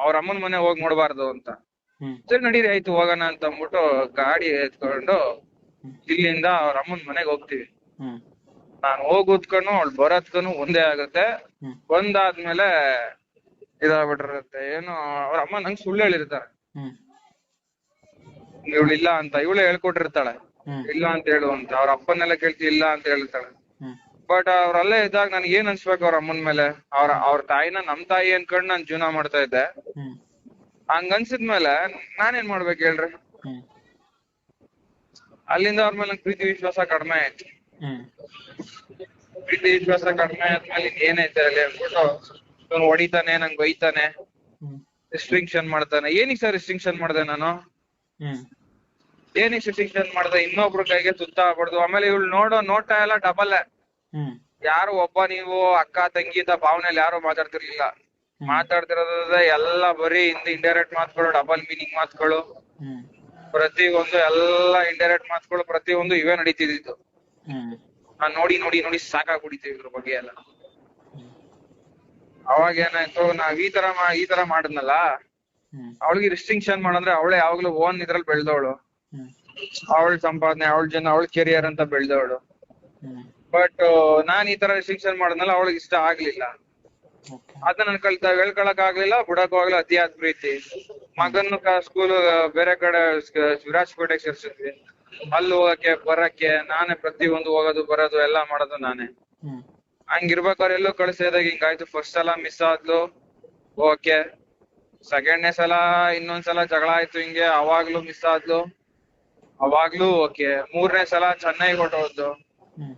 ಅವ್ರ ಅಮ್ಮನ ಮನೆ ಹೋಗಿ ನೋಡ್ಬಾರ್ದು ಅಂತ. ಸರಿ ನಡೀರಿ ಆಯ್ತು ಹೋಗೋಣ ಅಂತ ಅಂದ್ಬಿಟ್ಟು ಗಾಡಿ ಎತ್ಕೊಂಡು ಇಲ್ಲಿಂದ ಅವ್ರ ಅಮ್ಮನ ಮನೆಗೆ ಹೋಗ್ತೀವಿ. ನಾನ್ ಹೋಗೋದ್ಕನು ಅವ್ಳು ಬರೋದ್ಕನು ಒಂದೇ ಆಗುತ್ತೆ. ಬಂದಾದ್ಮೇಲೆ ಒಂದಾದ್ಮೇಲೆ ಇದಾಗ್ಬಿಟ್ಟಿರುತ್ತೆ. ಏನು ಅವ್ರ ಅಮ್ಮ ನಂಗೆ ಸುಳ್ಳು ಹೇಳಿರ್ತಾರೆ. ಇವಳು ಇಲ್ಲ ಅಂತ. ಇವಳೇ ಹೇಳ್ಕೊಟ್ಟಿರ್ತಾಳೆ. ಇಲ್ಲ ಅಂತ ಹೇಳು ಅಂತ. ಅವ್ರ ಅಪ್ಪನೆಲ್ಲ ಕೇಳ್ತಿ ಇಲ್ಲ ಅಂತ ಹೇಳ್ತಾಳೆ ಹ್ಮ್. ಬಟ್ ಅವ್ರಲ್ಲೇ ಇದ್ದಾಗ ನನ್ಗೆ ಏನ್ ಅನ್ಸ್ಬೇಕು ಅವ್ರ ಅಮ್ಮನ ಮೇಲೆ? ಅವ್ರ ಅವ್ರ ತಾಯಿನ ನಮ್ ತಾಯಿ ಅನ್ಕೊಂಡ್ ನಾನ್ ಜೀವನ ಮಾಡ್ತಾ ಇದ್ದೆ. ಹಂಗ ಅನ್ಸಿದ್ಮೇಲೆ ನಾನೇನ್ ಮಾಡ್ಬೇಕು ಹೇಳ್ರಿ? ಅಲ್ಲಿಂದ ಅವ್ರ ಮೇಲೆ ನಂಗ್ ಪ್ರೀತಿ ವಿಶ್ವಾಸ ಕಡಿಮೆ ಆಯ್ತು. ಪ್ರೀತಿ ವಿಶ್ವಾಸ ಕಡಿಮೆ ಆದ್ಮೇಲೆ ಏನೈತೆ ಅಲ್ಲಿ ಅನ್ಬಿಟ್ಟು ಇವ್ನು ಹೊಡಿತಾನೆ ನಂಗ್ ಬೈತಾನೆ ರಿಸ್ಟ್ರಿಕ್ಷನ್ ಮಾಡ್ತಾನೆ. ಏನಿಕ್ ಸರ್ ರಿಸ್ಟ್ರಿಕ್ಷನ್ ಮಾಡ್ದೆ ನಾನು? ಏನಿಕ್ ಏನಿಗ್ ರಿಸ್ಟ್ರಿಕ್ಷನ್ ಮಾಡ್ದೆ? ಇನ್ನೊಬ್ರ ಕೈಗೆ ಸುತ್ತ ಆಗ್ಬಾರ್ದು. ಆಮೇಲೆ ಇವ್ಳು ನೋಡೋ ನೋಟ ಎಲ್ಲ ಡಬಲ್ ಯಾರು ಒಬ್ಬ ನೀವು ಅಕ್ಕ ತಂಗಿ ಅಂತ ಭಾವನೆಯಲ್ಲಿ ಯಾರು ಮಾತಾಡ್ತಿರ್ಲಿಲ್ಲ. ಮಾತಾಡ್ತಿರೋದ ಎಲ್ಲ ಬರೀ ಹಿಂದೆ ಇಂಡೈರೆಕ್ಟ್ ಮಾತುಗಳು ಡಬಲ್ ಮೀನಿಂಗ್ ಮಾತುಗಳು. ಪ್ರತಿ ಒಂದು ಎಲ್ಲ ಇಂಡೈರೆಕ್ಟ್ ಮಾತುಗಳು ಪ್ರತಿ ಒಂದು ಇವೇ ನಡೀತಿದ್ದು ನಾನು ನೋಡಿ ನೋಡಿ ನೋಡಿ ಸಾಕಾಗ್ಬಿಡಿತೀವಿ ಇದ್ರ ಬಗ್ಗೆ ಎಲ್ಲ. ಅವಾಗ ಏನಾಯ್ತು ನಾವ್ ಈ ತರ ಈ ತರ ಮಾಡಿದ್ನಲ್ಲ? ಅವಳಿಗೆ ರಿಸ್ಟ್ರಿಕ್ಷನ್ ಮಾಡಂದ್ರೆ ಅವಳೇ ಯಾವಾಗ್ಲೂ ಓನ್ ಇದ್ರಲ್ಲಿ ಬೆಳ್ದವಳು. ಅವಳ ಸಂಪಾದನೆ ಅವಳ ಜನ ಅವಳ ಕೆರಿಯರ್ ಅಂತ ಬೆಳ್ದವಳು. ಬಟ್ ನಾನು ಈ ತರ ರಿಸ್ಟ್ರಿಕ್ಷನ್ ಮಾಡಿದ್ನಲ್ಲ ಅವಳಿಗೆ ಇಷ್ಟ ಆಗ್ಲಿಲ್ಲ. ಅದನ್ನ ನಾನು ಕಲ್ತ ಹೇಳ್ಕೊಳಕ್ ಆಗ್ಲಿಲ್ಲ ಬಿಡಕ್ ಆಗ್ಲಿಲ್ಲ ಅತಿಯಾದ ಪ್ರೀತಿ. ಮಗನ್ನು ಸ್ಕೂಲ್ ಬೇರೆ ಕಡೆ ವಿರಾಜಪೇಟೆಗೆ ಸೇರ್ಸಿದ್ವಿ. ಅಲ್ಲಿ ಹೋಗಕ್ಕೆ ಬರಕ್ಕೆ ನಾನೇ ಪ್ರತಿ ಒಂದು ಹೋಗೋದು ಬರೋದು ಎಲ್ಲಾ ಮಾಡೋದು ನಾನೇ. ಹಂಗಿರ್ಬೇಕಾದ್ರೆ ಎಲ್ಲೂ ಕಳ್ಸಿದಾಗ ಹಿಂಗಾಯ್ತು. ಫಸ್ಟ್ ಸಲ ಮಿಸ್ ಆದ್ಲು ಓಕೆ. ಸೆಕೆಂಡ್ನೇ ಸಲ ಇನ್ನೊಂದ್ಸಲ ಜಗಳ ಆಯ್ತು ಹಿಂಗೆ ಅವಾಗ್ಲೂ ಮಿಸ್ ಆದ್ಲು. ಅವಾಗ್ಲೂ ಓಕೆ. ಮೂರನೇ ಸಲ ಚೆನ್ನೈ ಹೊಟ್ಟೋದ್ದು ಹ್ಮ್.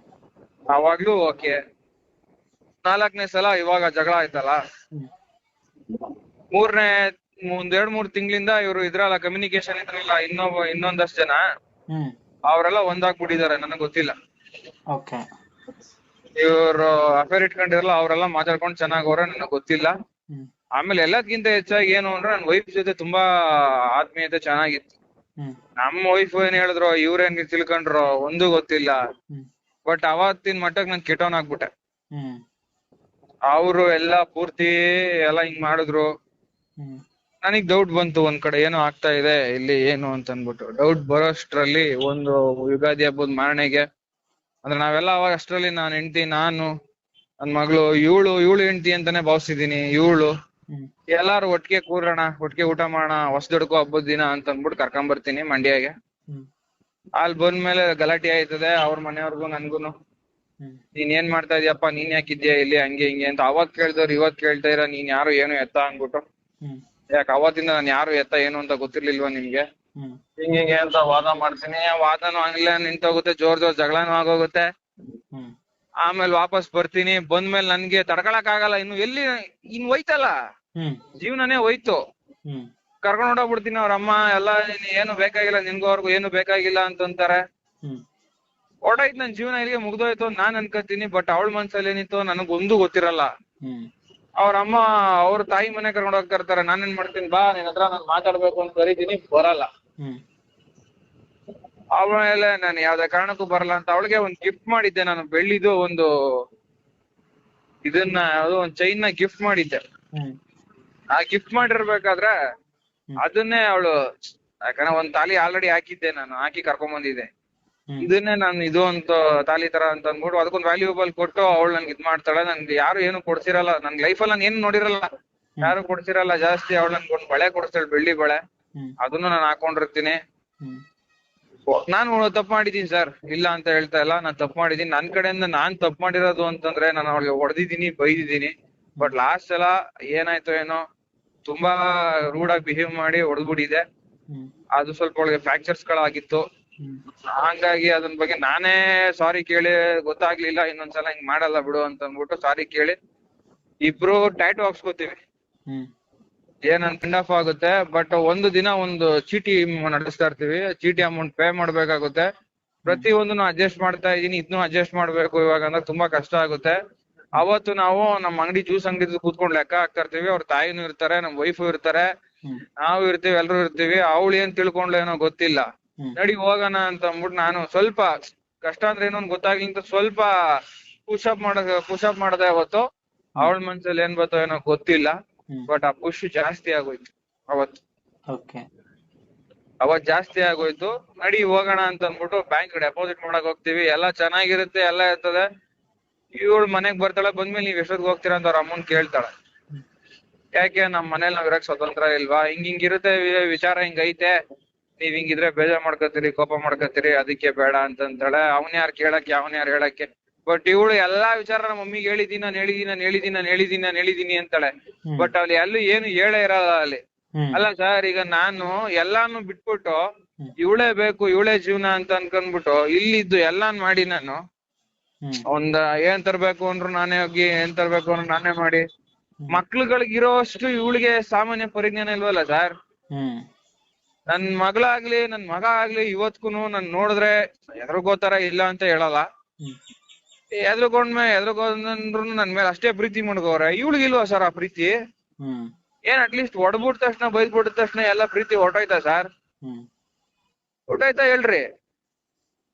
ಅವಾಗ್ಲೂ ಓಕೆ. ನಾಲ್ಕನೇ ಸಲ ಇವಾಗ ಜಗಳ ಆಯ್ತಲ್ಲ? ಮೂರನೇ ಒಂದ್ ಎರಡ್ ಮೂರ್ ತಿಂಗಳಿಂದ ಇವ್ರು ಇದ್ರಲ್ಲ ಕಮ್ಯುನಿಕೇಶನ್ ಇದ್ರಲ್ಲ ಇನ್ನೊಬ್ಬ ಇನ್ನೊಂದಷ್ಟು ಜನ ಅವರೆಲ್ಲ ಒಂದಾಗ್ಬಿಟ್ಟಿದ್ದಾರೆ ನನಗ್ ಗೊತ್ತಿಲ್ಲ. ಓಕೆ. ಇವ್ರು ಅಫೇರ್ ಇಟ್ಕೊಂಡಿರಲ್ಲ ಅವರೆಲ್ಲ ಮಾತಾಡ್ಕೊಂಡು ಚೆನ್ನಾಗವರಾ ನನಗೆ ಗೊತ್ತಿಲ್ಲ. ಆಮೇಲೆ ಎಲ್ಲದಕ್ಕಿಂತ ಹೆಚ್ಚಾಗಿ ಏನು ಅಂದ್ರೆ ನನ್ನ ವೈಫ್ ಜೊತೆ ತುಂಬಾ ಆತ್ಮೀಯತೆ ಚೆನ್ನಾಗಿತ್ತು. ನಮ್ಮ ವೈಫ್ ಏನ್ ಹೇಳಿದ್ರು ಇವ್ರೇನ್ ತಿಳ್ಕೊಂಡ್ರು ಒಂದು ಗೊತ್ತಿಲ್ಲ. ಬಟ್ ಅವತ್ತಿನ ಮಟ್ಟಕ್ ನಾನ್ ಕೆಟೋನ್ ಆಗ್ಬಿಟ್ಟೆ. ಅವ್ರು ಎಲ್ಲಾ ಪೂರ್ತಿ ಎಲ್ಲ ಹಿಂಗ್ ಮಾಡಿದ್ರು. ನನಗ್ ಡೌಟ್ ಬಂತು ಒಂದ್ ಕಡೆ ಏನೋ ಆಗ್ತಾ ಇದೆ ಇಲ್ಲಿ ಏನು ಅಂತ ಅನ್ಬಿಟ್ಟು ಡೌಟ್ ಬರೋಷ್ಟ್ರಲ್ಲಿ ಒಂದು ಯುಗಾದಿ ಹಬ್ಬದ ಮಾರಣೆಗೆ. ಅಂದ್ರೆ ನಾವೆಲ್ಲ ಅವಾಗ ಅಷ್ಟರಲ್ಲಿ ನಾನ್ ಹೆಂಡ್ತಿ ನಾನು ನನ್ ಮಗಳು ಇವಳು ಇವಳು ಹೆಂಡತಿ ಅಂತಾನೆ ಭಾವಿಸಿದೀನಿ ಇವಳು ಎಲ್ಲಾರು ಒಟ್ಟಿಗೆ ಕೂರೋಣ ಒಟ್ಟಿಗೆ ಊಟ ಮಾಡೋಣ ಹೊಸದೊಡ್ಕೋ ಹಬ್ಬದ ದಿನ ಅಂತ ಅಂದ್ಬಿಟ್ಟು ಕರ್ಕೊಂಡ್ ಬರ್ತೀನಿ ಮಂಡ್ಯಗೆ ಅಲ್ಲಿ ಬಂದ್ಮೇಲೆ ಗಲಾಟೆ ಆಯ್ತದೆ ಅವ್ರ ಮನೆಯವ್ರಿಗೂ ನನ್ಗೂನು. ನೀನ್ ಏನ್ ಮಾಡ್ತಾ ಇದೀಯಪ್ಪ ನೀನ್ ಯಾಕಿದ್ಯಾ ಇಲ್ಲಿ ಹಂಗೆ ಹಿಂಗೆ ಅಂತ ಅವತ್ ಕೇಳ್ದವ್ರು ಇವತ್ ಕೇಳ್ತಾ ಇರ ನೀನ್ ಯಾರು ಏನು ಎತ್ತ ಅಂದ್ಬಿಟ್ಟು. ಯಾಕ ಅವತ್ತಿಂದ ನಾನು ಯಾರು ಎತ್ತ ಏನು ಅಂತ ಗೊತ್ತಿರ್ಲಿಲ್ವಾ ನಿಮ್ಗೆ? ಹಿಂಗ ಹಿಂಗೆ ಅಂತ ವಾದ ಮಾಡ್ತೀನಿ. ವಾದನು ಆಗ್ಲೇ ನಿಂತೋಗುತ್ತೆ ಜೋರ್ ಜೋರ್ ಜಗಳನೂ ಆಗೋಗುತ್ತೆ. ಆಮೇಲೆ ವಾಪಸ್ ಬರ್ತೀನಿ ಬಂದ್ಮೇಲೆ ನನ್ಗೆ ತಡ್ಕೊಳಕ್ ಆಗಲ್ಲ ಇನ್ನು ಎಲ್ಲಿ ಇನ್ ಹೋಯ್ತಲ್ಲ? ಜೀವನನೇ ಹೋಯ್ತು. ಕರ್ಕೊಂಡ್ ಹೋಗ್ಬಿಡ್ತೀನಿ ಅವ್ರ ಅಮ್ಮ ಎಲ್ಲ ನೀನ್ ಏನು ಬೇಕಾಗಿಲ್ಲ ನಿನ್ಗೂ ಅವ್ರಿಗೂ ಏನು ಬೇಕಾಗಿಲ್ಲ ಅಂತಂತಾರೆ. ಅಂತಾರೆ ಹೊಡಾಯ್ತು ನನ್ ಜೀವನ ಇಲ್ಲಿಗೆ ಮುಗ್ದೋಯ್ತು ಅಂತ ನಾನ್ ಅನ್ಕೋತೀನಿ ಬಟ್ ಅವಳ ಮನ್ಸಲ್ಲಿ ಏನಿತ್ತು ನನಗ್ ಒಂದು ಗೊತ್ತಿರಲ್ಲ ಅವ್ರ ಅಮ್ಮ ಅವ್ರ ತಾಯಿ ಮನೆ ಕರ್ಕೊಂಡ್ ಹೋಗ್ತಾ ಇರ್ತಾರೆ ಏನ್ ಮಾಡ್ತೀನಿ ಬಾ ನಿನ್ ಹತ್ರ ನಾನ್ ಮಾತಾಡ್ಬೇಕು ಅಂತ ಕರಿತೀನಿ ಬರಲ್ಲ. ಆಮೇಲೆ ನಾನು ಯಾವ್ದೇ ಕಾರಣಕ್ಕೂ ಬರಲ್ಲ ಅಂತ ಅವಳಿಗೆ ಒಂದ್ ಗಿಫ್ಟ್ ಮಾಡಿದ್ದೆ ನಾನು ಬೆಳ್ಳಿದು ಒಂದು ಇದನ್ನ ಯಾವ್ದೋ ಒಂದ್ ಚೈನ್ನ ಗಿಫ್ಟ್ ಮಾಡಿದ್ದೆ. ಆ ಗಿಫ್ಟ್ ಮಾಡಿರ್ಬೇಕಾದ್ರೆ. ಅದನ್ನೇ ಅವಳು ಯಾಕಂದ್ರೆ ಒಂದ್ ತಾಲಿ ಆಲ್ರೆಡಿ ಹಾಕಿದ್ದೆ ನಾನು ಹಾಕಿ ಕರ್ಕೊಂಡ್ ಬಂದಿದ್ದೆ. ಇದನ್ನೇ ನಾನು ಇದು ಅಂತ ತಾಲಿ ತರ ಅಂತ ಅಂದ್ಬಿಟ್ಟು ಅದಕ್ಕೊಂದ್ ವ್ಯಾಲ್ಯೂಬಲ್ ಕೊಟ್ಟು ಅವಳು ನನ್ಗೆ ಇದ್ ಮಾಡ್ತಾಳೆ. ನನ್ಗೆ ಯಾರು ಏನು ಕೊಡ್ಸಿರಲ್ಲ ನನ್ ಲೈಫಲ್ಲಿ ನಾನು ಏನು ನೋಡಿರಲ್ಲ. ಯಾರು ಕೊಡ್ಸಿರಲ್ಲ ಜಾಸ್ತಿ ಅವಳು ನನ್ಗೆ ಒಂದ್ ಬಳೆ ಕೊಡ್ಸ್ತಾಳೆ ಬೆಳ್ಳಿ ಬಳೆ. ಅದನ್ನು ನಾನು ಹಾಕೊಂಡಿರ್ತೀನಿ. ನಾನು ತಪ್ಪು ಮಾಡಿದೀನಿ ಸರ್. ಇಲ್ಲ ಅಂತ ಹೇಳ್ತಾ ಇಲ್ಲ ನಾನು ತಪ್ಪು ಮಾಡಿದೀನಿ ನನ್ ಕಡೆಯಿಂದ ನಾನ್ ತಪ್ಪು ಮಾಡಿರೋದು ಅಂತಂದ್ರೆ ನಾನು ಅವಳಿಗೆ ಹೊಡೆದಿದ್ದೀನಿ ಬೈದಿದ್ದೀನಿ. ಬಟ್ ಲಾಸ್ಟ್ ಸಲ ಏನಾಯ್ತೋ ಏನೋ ತುಂಬಾ ರೂಡ್ ಆಗಿ ಬಿಹೇವ್ ಮಾಡಿ ಹೊಡೆದ್ಬಿಟ್ಟಿದೆ. ಅದು ಸ್ವಲ್ಪ ಒಳಗೆ ಫ್ರಾಕ್ಚರ್ಸ್ ಗಳಾಗಿತ್ತು. ಹಂಗಾಗಿ ಅದನ್ ಬಗ್ಗೆ ನಾನೇ ಸಾರಿ ಕೇಳಿ, ಗೊತ್ತಾಗ್ಲಿಲ್ಲ, ಇನ್ನೊಂದ್ಸಲ ಹಿಂಗ್ ಮಾಡಲ್ಲ ಬಿಡು ಅಂತ ಅಂದ್ಬಿಟ್ಟು ಸಾರಿ ಕೇಳಿ. ಇಬ್ರು ಟೈಟ್ ಹಾಕ್ಸ್ಕೊತೀವಿ. ಏನಂತ ಎಂಡ್ ಆಫ್ ಆಗುತ್ತೆ ಬಟ್ ಒಂದು ದಿನ ಒಂದು ಚೀಟಿ ನಡೆಸ್ತಾ ಇರ್ತೀವಿ. ಚೀಟಿ ಅಮೌಂಟ್ ಪೇ ಮಾಡ್ಬೇಕಾಗುತ್ತೆ. ಪ್ರತಿ ಒಂದನ್ನು ಅಡ್ಜಸ್ಟ್ ಮಾಡ್ತಾ ಇದೀನಿ ಇದನ್ನು ಅಡ್ಜಸ್ಟ್ ಮಾಡ್ಬೇಕು ಇವಾಗ ಅಂದ್ರೆ ತುಂಬಾ ಕಷ್ಟ ಆಗುತ್ತೆ. ಅವತ್ತು ನಾವು ನಮ್ಮ ಅಂಗಡಿ ಜ್ಯೂಸ್ ಅಂಗಡಿ ಕೂತ್ಕೊಂಡ್ ಲೆಕ್ಕ ಹಾಕ್ತಾ ಇರ್ತೀವಿ ಅವ್ರ ತಾಯಿನೂ ಇರ್ತಾರೆ ನಮ್ ವೈಫು ಇರ್ತಾರೆ. ನಾವು ಇರ್ತೀವಿ ಎಲ್ರು ಇರ್ತೀವಿ. ಅವಳು ಏನ್ ತಿಳ್ಕೊಂಡ್ಲು ಏನೋ ಗೊತ್ತಿಲ್ಲ. ನಡಿ ಹೋಗೋಣ ಅಂತ ಅಂದ್ಬಿಟ್ಟು ನಾನು ಸ್ವಲ್ಪ ಕಷ್ಟ ಅಂದ್ರೆ ಏನೋ ಒಂದ್ ಗೊತ್ತಾಗ್ಲಿ ಅಂತ ಸ್ವಲ್ಪ ಪುಷಪ್ ಮಾಡ ಪುಷಪ್ ಮಾಡದೆ ಅವತ್ತು. ಅವಳ ಮನ್ಸಲ್ಲಿ ಏನ್ ಬರ್ತೋ ಏನೋ ಗೊತ್ತಿಲ್ಲ. ಬಟ್ ಆ ಪುಷ್ ಜಾಸ್ತಿ ಆಗೋಯ್ತು ಅವತ್ತು. ಅವತ್ ಜಾಸ್ತಿ ಆಗೋಯ್ತು. ನಡಿ ಹೋಗೋಣ ಅಂತ ಅಂದ್ಬಿಟ್ಟು ಬ್ಯಾಂಕ್ ಡೆಪಾಸಿಟ್ ಮಾಡಕ್ ಹೋಗ್ತೀವಿ. ಎಲ್ಲ ಚೆನ್ನಾಗಿರುತ್ತೆ ಎಲ್ಲ ಇರ್ತದೆ. ಇವಳು ಮನೆಗ್ ಬರ್ತಾಳೆ ಬಂದ್ಮೇಲೆ ನೀವ್ ಎಷ್ಟೊತ್ತಿಗೆ ಹೋಗ್ತೀರಾ ಅಂತ ಅವ್ರ ಅಮ್ಮನ್ ಕೇಳ್ತಾಳೆ. ಯಾಕೆ ನಮ್ ಮನೇಲಿ ನಾವ್ ಇರಕ್ ಸ್ವತಂತ್ರ ಇಲ್ವಾ? ಹಿಂಗ್ ಹಿಂಗಿರುತ್ತೆ ವಿಚಾರ ಹಿಂಗೈತೆ ನೀವ್ ಹಿಂಗಿದ್ರೆ ಬೇಜಾರ್ ಮಾಡ್ಕೋತೀರಿ ಕೋಪ ಮಾಡ್ಕೋತೀರಿ ಅದಕ್ಕೆ ಬೇಡ ಅಂತಂತಾಳೆ. ಅವನ್ ಯಾರ್ ಕೇಳಕ್ಕೆ ಅವನ್ ಯಾರ್ ಹೇಳಕ್ಕೆ? ಬಟ್ ಇವಳು ಎಲ್ಲಾ ವಿಚಾರ ನಮ್ಮ ಮಮ್ಮಿಗೆ ಹೇಳಿದೀನಿ ನಾನು ಹೇಳಿದೀನಿ ನಾನು ಹೇಳಿದೀನಿ ನಾನು ಹೇಳಿದೀನಿ ನಾನು ಹೇಳಿದೀನಿ ಅಂತಾಳೆ. ಬಟ್ ಅಲ್ಲಿ ಎಲ್ಲೂ ಏನು ಹೇಳೇ ಇರಲ್ಲ ಅಲ್ಲಿ. ಅಲ್ಲ ಸರ್ ಈಗ ನಾನು ಎಲ್ಲಾನು ಬಿಟ್ಬಿಟ್ಟು. ಇವಳೇ ಬೇಕು ಇವಳೇ ಜೀವನ ಅಂತ ಅನ್ಕೊಂಡ್ಬಿಟ್ಟು ಇಲ್ಲಿದ್ದು ಎಲ್ಲಾನು ಮಾಡಿ ನಾನು ಒಂದ್ ಏನ್ ತರ್ಬೇಕು ಅಂದ್ರು ನಾನೇ ಹೋಗಿ ಏನ್ ತರ್ಬೇಕು ಅಂದ್ರು ನಾನೇ ಮಾಡಿ. ಮಕ್ಳುಗಳಿಗಿರೋ ಅಷ್ಟು ಇವಳಿಗೆ ಸಾಮಾನ್ಯ ಪರಿಜ್ಞಾನ ಇಲ್ವಲ್ಲ ಸರ್? ನನ್ ಮಗಳಾಗ್ಲಿ ನನ್ ಮಗ ಆಗ್ಲಿ ಇವತ್ಗುನು ನನ್ ನೋಡಿದ್ರೆ ಎದ್ರಗೋತಾರ ಇಲ್ಲ ಅಂತ ಹೇಳಲ್ಲ. ಎದ್ರಗೊಂಡ್ಮೆ ಎದ್ರಗೊಂಡ್ರು ನನ್ ಮೇಲೆ ಅಷ್ಟೇ ಪ್ರೀತಿ ಮಾಡ್ಕೋರೆ ಇವಳಿಗಿಲ್ವಾ ಸರ್ ಆ ಪ್ರೀತಿ? ಏನ್ ಅಟ್ಲೀಸ್ಟ್ ಹೊಡ್ಬಿಟ್ ತಕ್ಷಣ ಬೈದ್ಬಿಟ್ಟ ತಕ್ಷಣ ಎಲ್ಲ ಪ್ರೀತಿ ಹೊರ್ಟೋಯ್ತಾ ಸರ್? ಹೊರ್ಟೋಯ್ತಾ ಹೇಳ್ರಿ.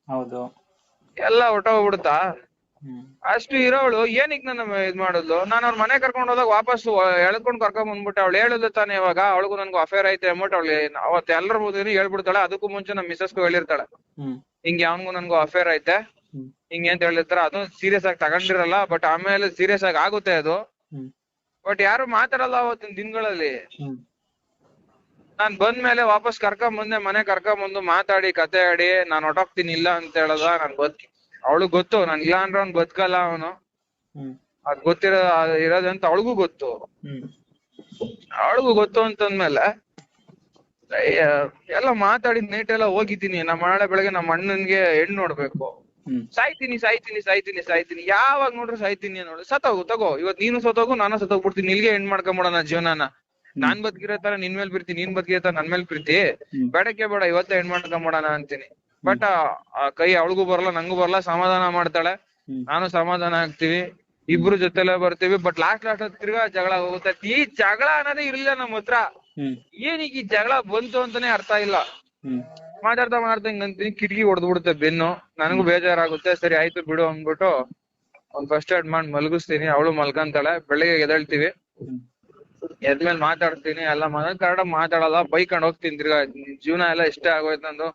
ಹೌದು. ಎಲ್ಲ ಹೊರ್ಟೋಗ್ಬಿಡುತ್ತಾ ಅಷ್ಟು ಇರೋಳು ಏನಿಕ್ ನನ್ನ ಇದ್ ಮಾಡಿದ್ಲು ನಾನು ಅವ್ರ ಮನೆ ಕರ್ಕೊಂಡ್ ಹೋದಾಗ ವಾಪಸ್ ಎಳ್ಕೊಂಡ್ ಕರ್ಕೊಂಡ್ ಬಂದ್ಬಿಟ್ಟೆ. ಅವಳು ಹೇಳಿದ್ಲು ತಾನೇ ಇವಾಗ ಅವಳಿಗೂ ನನ್ಗೂ ಅಫೇರ್ ಐತೆ ಅಂದ್ಬಿಟ್ಟು ಅವಳು ಅವತ್ ಎಲ್ಲರ ಮುಂದೆ ಹೇಳ್ಬಿಡ್ತಾಳೆ. ಅದಕ್ಕೂ ಮುಂಚೆ ನಮ್ ಮಿಸಸ್ಗೂ ಹೇಳಿರ್ತಾಳೆ. ಹಿಂಗೆ ಅವನಿಗೂ ನನ್ಗೂ ಅಫೇರ್ ಐತೆ. ಹಿಂಗೆ ಅಂತ ಹೇಳಿರ್ತಾರ ಅದು ಸೀರಿಯಸ್ ಆಗಿ ತಗೊಂಡಿರಲ್ಲ ಬಟ್ ಆಮೇಲೆ ಸೀರಿಯಸ್ ಆಗಿ ಆಗುತ್ತೆ ಅದು. ಬಟ್ ಯಾರು ಮಾತಾಡಲ್ಲ ಅವತ್ತಿನ ದಿನಗಳಲ್ಲಿ. ನಾನ್ ಬಂದ್ಮೇಲೆ ವಾಪಸ್ ಕರ್ಕೊಂಡ್ ಬಂದೆ ಮನೆ ಕರ್ಕೊಂಡ್ ಬಂದು ಮಾತಾಡಿ ಕತೆ ಆಡಿ ನಾನ್ ಹೊಟ್ಟೋಗ್ತೀನಿ ಇಲ್ಲ ಅಂತ ಹೇಳದ ನಾನ್ ಬದ್ ಅವಳು ಗೊತ್ತು ನಾನ್ ಇಲ್ಲ ಅಂದ್ರೆ ಅವ್ನ್ ಬದ್ಕಲ್ಲ ಅವನು. ಅದ್ ಗೊತ್ತಿರೋ ಇರೋದಂತ ಅವಳಿಗೂ ಗೊತ್ತು. ಅವಳಗೂ ಗೊತ್ತು ಅಂತಂದ್ಮೇಲೆ ಅಯ್ಯ, ಎಲ್ಲ ಮಾತಾಡಿ ನೈಟ್ ಎಲ್ಲ ಹೋಗಿದ್ದೀನಿ. ನಮ್ಮ ನಾಳೆ ಬೆಳಗ್ಗೆ ನಮ್ಮ ಅಣ್ಣನ್ಗೆ ಹೆಣ್ಣು ನೋಡ್ಬೇಕು. ಸಾಯ್ತೀನಿ ಸಾಯ್ತೀನಿ ಸಾಯ್ತೀನಿ ಸಾಯ್ತೀನಿ. ಯಾವಾಗ ನೋಡ್ರು ಸಾಯ್ತೀನಿ ನೋಡು ಸತ್ತೋಗು ತಗೋ. ಇವತ್ ನೀನು ಸತ್ತೋಗು ನಾನು ಸತ್ತೋಗ್ಬಿಡ್ತೀನಿ ಇಲ್ಲಿಗೆ ಹೆಣ್ ಮಾಡ್ಕೊಂಬಿಡೋಣ ಜೀವನನ. ನಾನ್ ಬದುಕಿರೋ ತರ ನಿನ್ ಮೇಲ್ ಪ್ರೀತಿ ನೀನ್ ಬದುಕಿರೋ ತರ ನನ್ ಮೇಲ್ ಪ್ರೀತಿ. ಬೇಡಕ್ಕೆ ಬೇಡ ಇವತ್ತೇ ಹೆಣ್ ಮಾಡ್ಕೊಂಬೋಣ ಅಂತೀನಿ. ಬಟ್ ಆ ಕೈ ಅವಳಿಗೂ ಬರಲ್ಲ ನಂಗೂ ಬರಲ್ಲ ಸಮಾಧಾನ ಮಾಡ್ತಾಳೆ. ನಾನು ಸಮಾಧಾನ ಆಗ್ತೀವಿ. ಇಬ್ರು ಜೊತೆಲೆ ಬರ್ತೀವಿ. ಬಟ್ ಲಾಸ್ಟ್ ಲಾಸ್ಟ್ ತಿರ್ಗಾ ಜಗಳ ಹೋಗುತ್ತೆ ಈ ಜಗಳ ಅನ್ನೋದೇ ಇರ್ಲಿಲ್ಲ ನಮ್ಮ ಹತ್ರ. ಏನೀಗ ಈ ಜಗಳ ಬಂತು ಅಂತಾನೆ ಅರ್ಥ ಇಲ್ಲ. ಮಾತಾಡ್ತಾ ಮಾತಾಡ್ತಾ ಹಿಂಗ್ ಅಂತೀನಿ. ಕಿಟಕಿ ಹೊಡೆದ್ಬಿಡುತ್ತೆ ಬೆನ್ನು. ನನಗೂ ಬೇಜಾರಾಗುತ್ತೆ. ಸರಿ ಆಯ್ತು ಬಿಡು ಅಂದ್ಬಿಟ್ಟು ಒಂದ್ ಫಸ್ಟ್ ಏಡ್ ಮಾಡಿ ಮಲಗಿಸ್ತೀನಿ. ಅವಳು ಮಲ್ಕಂತಾಳೆ ಬೆಳಿಗ್ಗೆ ಎದ್ದೇಳ್ತೀವಿ. ಹ್ಮ್. ಎದ್ಮೇಲೆ ಮಾತಾಡ್ತೀನಿ ಎಲ್ಲ ಮಾತಾಡ್ ಕನ್ನಡ ಮಾತಾಡಲ್ಲ ಬೈಕೊಂಡ್ ಹೋಗ್ತೀನಿ ತಿರ್ಗಾ ಜೀವನ ಎಲ್ಲ ಇಷ್ಟ ಆಗೋಯ್ತು ನಂದು.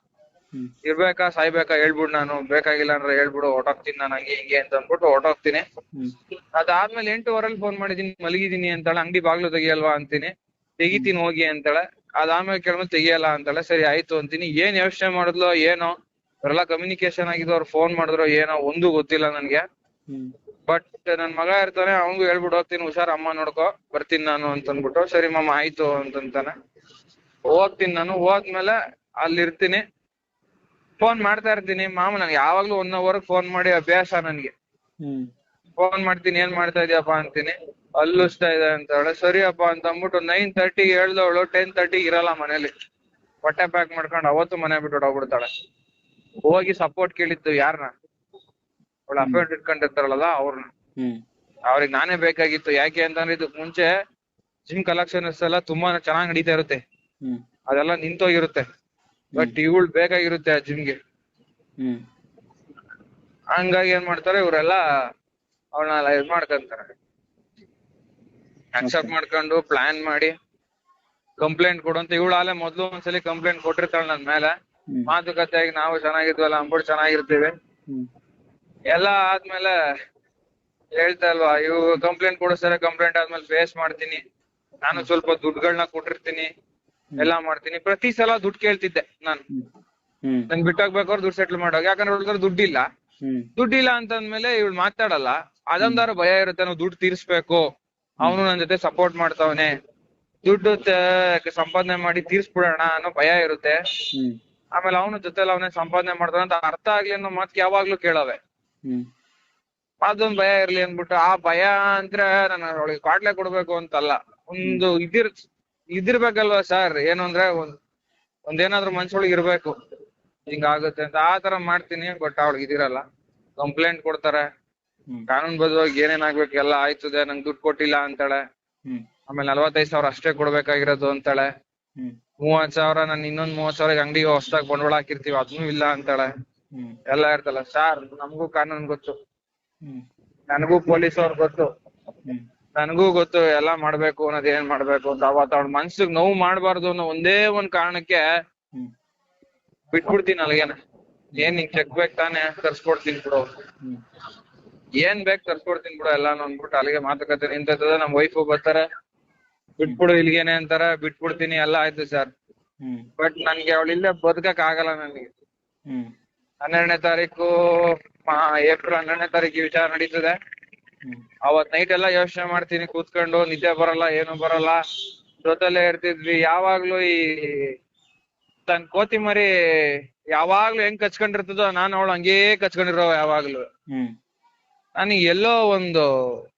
ಇರ್ಬೇಕಾ ಸಾಯ್ಬೇಕಾ ಹೇಳ್ಬಿಡು ನಾನು ಬೇಕಾಗಿಲ್ಲ ಅಂದ್ರೆ ಹೇಳ್ಬಿಡು ಹೊಟ್ಟೋಗ್ತೀನಿ ನಾನು ಹಂಗೆ ಹಿಂಗೆ ಅಂತ ಅಂದ್ಬಿಟ್ಟು ಹೊಟ್ಟೋಗ್ತೀನಿ ಅದಾದ್ಮೇಲೆ ಎಂಟೂವರೆಲ್ಲಿ ಫೋನ್ ಮಾಡಿದೀನಿ ಮಲಗಿದೀನಿ ಅಂತಾಳೆ ಅಂಗಡಿ ಬಾಗ್ಲು ತೆಗಿಯಲ್ವಾ ಅಂತೀನಿ. ತೆಗಿತೀನಿ ಹೋಗಿ ಅಂತಾಳೆ. ಅದಾದ್ಮೇಲೆ ಕೆಲವೊಂದು ತೆಗಿಯಲ್ಲ ಅಂತಾಳೆ ಸರಿ ಆಯ್ತು ಅಂತೀನಿ. ಏನ್ ಯೋಚನೆ ಮಾಡಿದ್ಲೋ ಏನೋ ಅವರೆಲ್ಲ ಕಮ್ಯುನಿಕೇಶನ್ ಆಗಿದ್ದು ಅವ್ರು ಫೋನ್ ಮಾಡಿದ್ರು ಏನೋ ಒಂದು ಗೊತ್ತಿಲ್ಲ ನನ್ಗೆ. ಬಟ್ ನನ್ ಮಗ ಇರ್ತಾನೆ ಅವನಿಗೂ ಹೇಳ್ಬಿಟ್ಟು ಹೋಗ್ತೀನಿ ಹುಷಾರ್ ಅಮ್ಮ ನೋಡ್ಕೊ ಬರ್ತೀನಿ ನಾನು ಅಂತ ಅಂದ್ಬಿಟ್ಟು ಸರಿ ಮಾಮ ಆಯ್ತು ಅಂತಂತಾನೆ. ಹೋಗ್ತೀನಿ ನಾನು ಹೋದ್ಮೇಲೆ ಅಲ್ಲಿ ಇರ್ತೀನಿ ಫೋನ್ ಮಾಡ್ತಾ ಇರ್ತೀನಿ ಮಾಮ ನನ್ಗೆ ಯಾವಾಗ್ಲೂ ಒನ್ ಅವರ್ ಫೋನ್ ಮಾಡಿ ಅಭ್ಯಾಸ ನನ್ಗೆ. ಫೋನ್ ಮಾಡ್ತೀನಿ ಏನ್ ಮಾಡ್ತಾ ಇದೀಯಪ್ಪ? ಅಂತೀನಿ. ಅಲ್ಲುಸ್ತಾ ಇದೆ ಅಂತ ಹೇಳಿ ಸರಿಯಪ್ಪ ಅಂತ ಅಂದ್ಬಿಟ್ಟು ನೈನ್ ತರ್ಟಿಗೆ ಹೇಳ್ದವಳು ಟೆನ್ ತರ್ಟಿ ಇರಲ್ಲ ಮನೇಲಿ. ಹೊಟ್ಟೆ ಪ್ಯಾಕ್ ಮಾಡ್ಕೊಂಡು ಅವತ್ತು ಮನೆ ಬಿಟ್ಟು ಹೋಗ್ಬಿಡ್ತಾಳೆ ಹೋಗಿ ಸಪೋರ್ಟ್ ಕೇಳಿದ್ದು ಯಾರನ್ನ ಅವಳು ಅಫೇರ್ ಇಟ್ಕೊಂಡಿರ್ತಾರಲ್ಲ ಅವ್ರನ್ನ ಅವ್ರಿಗೆ ನಾನೇ ಬೇಕಾಗಿತ್ತು. ಯಾಕೆ ಅಂತಂದ್ರೆ ಇದಕ್ ಮುಂಚೆ ಜಿಮ್ ಕಲೆಕ್ಷನ್ಸ್ ಎಲ್ಲ ತುಂಬಾ ಚೆನ್ನಾಗ್ ನಡೀತಾ ಇರುತ್ತೆ. ಅದೆಲ್ಲ ನಿಂತೋಗಿರುತ್ತೆ. ಬಟ್ ಇವಳು ಬೇಕಾಗಿರುತ್ತೆ ಆ ಜಿಮ್ಗೆ ಹಂಗಾಗಿ ಏನ್ ಮಾಡ್ತಾರೆ ಇವರೆಲ್ಲ ಅವಳನ್ನ ಇದ್ ಮಾಡ್ಕೊಂತಾರೆ. ಅಕ್ಸೆಪ್ಟ್ ಮಾಡ್ಕೊಂಡು ಪ್ಲಾನ್ ಮಾಡಿ ಕಂಪ್ಲೇಂಟ್ ಕೊಡು ಅಂತ ಇವಳು ಆಲೇ ಮೊದ್ಲು ಒಂದ್ಸಲಿ ಕಂಪ್ಲೇಂಟ್ ಕೊಟ್ಟಿರ್ತಾಳೆ ನನ್ ಮೇಲೆ. ಮಾತುಕತೆ ಮಾತುಕತೆಯಾಗಿ ನಾವು ಚೆನ್ನಾಗಿದ್ವಲ್ಲ ಅಂದ್ಬಿಟ್ಟು ಚೆನ್ನಾಗಿರ್ತೀವಿ. ಎಲ್ಲ ಆದ್ಮೇಲೆ ಹೇಳ್ತಾ ಇಲ್ವಾ ಇವು ಕಂಪ್ಲೇಂಟ್ ಕೊಡಿಸ್ತಾರೆ ಕಂಪ್ಲೇಂಟ್ ಆದ್ಮೇಲೆ ಫೇಸ್ ಮಾಡ್ತೀನಿ. ನಾನು ಸ್ವಲ್ಪ ದುಡ್ಡುಗಳನ್ನ ಕೊಟ್ಟಿರ್ತೀನಿ ಎಲ್ಲ ಮಾಡ್ತೀನಿ. ಪ್ರತಿ ಸಲ ದುಡ್ಡು ಕೇಳ್ತಿದ್ದೆ ನಾನು. ನನ್ ಬಿಟ್ಟೋಗ್ಬೇಕಾದ್ರೆ ದುಡ್ಡು ಸೆಟ್ಲ್ ಮಾಡೋ ಯಾಕಂದ್ರೆ ಹುಡುಗರು ದುಡ್ಡಿಲ್ಲ. ದುಡ್ಡಿಲ್ಲ ಅಂತಂದ್ಮೇಲೆ ಇವ್ಳು ಮಾತಾಡಲ್ಲ. ಅದೊಂದಾರು ಭಯ ಇರುತ್ತೆ ನಾವು ದುಡ್ಡು ತೀರ್ಸ್ಬೇಕು. ಅವನು ನನ್ ಜೊತೆ ಸಪೋರ್ಟ್ ಮಾಡ್ತಾವನೆ. ದುಡ್ಡು ಸಂಪಾದನೆ ಮಾಡಿ ತೀರ್ಸ್ಬಿಡೋಣ ಅನ್ನೋ ಭಯ ಇರುತ್ತೆ. ಆಮೇಲೆ ಅವನ ಜೊತೆ ಅವನೇ ಸಂಪಾದನೆ ಮಾಡ್ತಾನೆ ಅಂತ ಅರ್ಥ ಆಗ್ಲಿ ಅನ್ನೋ ಮಾತು ಯಾವಾಗ್ಲೂ ಕೇಳವೆ. ಅದೊಂದ್ ಭಯ ಇರ್ಲಿ ಅಂದ್ಬಿಟ್ಟು ಆ ಭಯ ಅಂದ್ರೆ ನಾನು ಅವಳಿಗೆ ಕಾಟ್ಲೆ ಕೊಡ್ಬೇಕು ಅಂತಲ್ಲ. ಒಂದು ಇದಿರ್ ಇದಿರ್ಬೇಕಲ್ವಾ ಸರ್? ಏನು ಅಂದ್ರೆ ಒಂದ್ ಒಂದೇನಾದ್ರೂ ಮನ್ಸೊಳಗೆ ಇರ್ಬೇಕು. ಹಿಂಗಾಗುತ್ತೆ ಅಂತ ಆ ತರ ಮಾಡ್ತೀನಿ ಬಟ್ ಅವಳಿಗೆ ಇದಿರಲ್ಲ. ಕಂಪ್ಲೇಂಟ್ ಕೊಡ್ತಾರೆ. ಕಾನೂನು ಬದ್ಧವಾಗಿ ಏನೇನ್ ಆಗ್ಬೇಕು ಎಲ್ಲ ಆಯ್ತದೆ ನಂಗೆ ದುಡ್ಡು ಕೊಟ್ಟಿಲ್ಲ ಅಂತಾಳೆ. ಆಮೇಲೆ ನಲ್ವತ್ತೈದು ಸಾವಿರ ಅಷ್ಟೇ ಕೊಡ್ಬೇಕಾಗಿರೋದು ಅಂತಾಳೆ. ಮೂವತ್ ಸಾವಿರ ನಾನು ಇನ್ನೊಂದ್ ಮೂವತ್ ಸಾವಿರ ಅಂಗಡಿಗೆ ಹೊಸದಾಗಿ ಬಂಡವಾಳ ಹಾಕಿರ್ತೀವಿ ಅದನ್ನೂ ಇಲ್ಲ ಅಂತಾಳೆ. ಎಲ್ಲ ಇರ್ತಲ್ಲ ಸಾರ್ ನಮಗೂ ಕಾನೂನ್ ಗೊತ್ತು. ನನಗೂ ಪೊಲೀಸ್ ಅವ್ರ ಗೊತ್ತು. ನನಗೂ ಗೊತ್ತು ಎಲ್ಲ ಮಾಡ್ಬೇಕು ಅನ್ನೋದ್ ಏನ್ ಮಾಡ್ಬೇಕು ಅಂತ. ಅವತ್ತ ಅವ್ಳ ಮನ್ಸಿಗೆ ನೋವು ಮಾಡ್ಬಾರ್ದು ಅನ್ನೋ ಒಂದೇ ಒಂದ್ ಕಾರಣಕ್ಕೆ ಬಿಟ್ಬಿಡ್ತೀನಿ ಅಲ್ಲಿಗೇನೆ. ಏನ್ ನಿಂಗೆ ಚೆಕ್ ಬೇಕ್ ತಾನೆ ತರ್ಸ್ಕೊಡ್ತೀನಿ ಬಿಡು. ಏನ್ ಬೇಕ್ ತರ್ಸ್ಕೊಡ್ತೀನಿ ಬಿಡು ಎಲ್ಲ ಅಂದ್ಬಿಟ್ಟು ಅಲ್ಲಿಗೆ ಮಾತುಕತೆ ನಿಂತದ ನಮ್ ವೈಫ್ ಬರ್ತಾರೆ. ಬಿಟ್ಬಿಡು ಇಲ್ಲಿಗೇನೆ ಅಂತಾರೆ ಬಿಟ್ಬಿಡ್ತೀನಿ ಎಲ್ಲ ಆಯ್ತು ಸರ್. ಬಟ್ ನನ್ಗೆ ಅವಳಿಲ್ಲ ಇಲ್ಲೇ ಬದುಕಕ್ ಆಗಲ್ಲ ನನಗೆ. ಹ್ಮ್. ಹನ್ನೆರಡನೇ ತಾರೀಕು ಏಪ್ರಿಲ್ ಹನ್ನೆರಡನೇ ತಾರೀಕು ವಿಚಾರ ನಡೀತದೆ. ಅವತ್ ನೈಟ್ ಎಲ್ಲ ಯೋಚನೆ ಮಾಡ್ತೀನಿ ಕೂತ್ಕೊಂಡು ನಿದ್ದೆ ಬರಲ್ಲ ಏನು ಬರಲ್ಲ. ಜೊತೆಲೆ ಇರ್ತಿದ್ವಿ ಯಾವಾಗ್ಲೂ ಈ ತನ್ ಕೋತಿ ಮರಿ ಯಾವಾಗ್ಲೂ ಹೆಂಗ್ ಕಚ್ಕೊಂಡಿರ್ತದೋ ನಾನು ಅವಳು ಹಂಗೇ ಕಚ್ಕೊಂಡಿರೋ ಯಾವಾಗ್ಲೂ. ಹ್ಮ್. ನನಗೆ ಎಲ್ಲೋ ಒಂದು